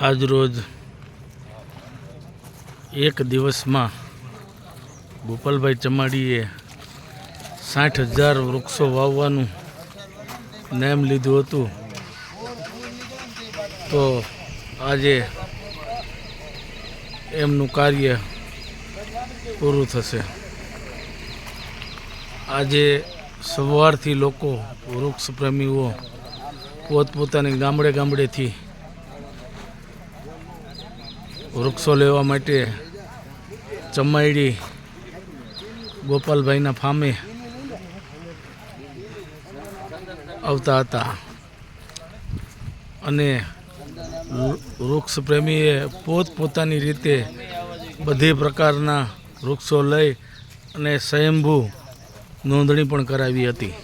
આજરોજ એક દિવસમાં ગોપાલભાઈ ચમાડીએ સાઠ હજાર વૃક્ષો વાવવાનું નેમ લીધું હતું. તો આજે એમનું કાર્ય પૂરું થશે. આજે સવારથી લોકો વૃક્ષ પ્રેમીઓ પોતપોતાની ગામડે ગામડેથી વૃક્ષો લેવા માટે ચમાયડી ગોપાલભાઈના ફામે આવતા હતા. અને વૃક્ષ પ્રેમીએ પોતપોતાની રીતે બધી પ્રકારના વૃક્ષો લઈ અને સ્વયંભૂ નોંધણી પણ કરાવી હતી.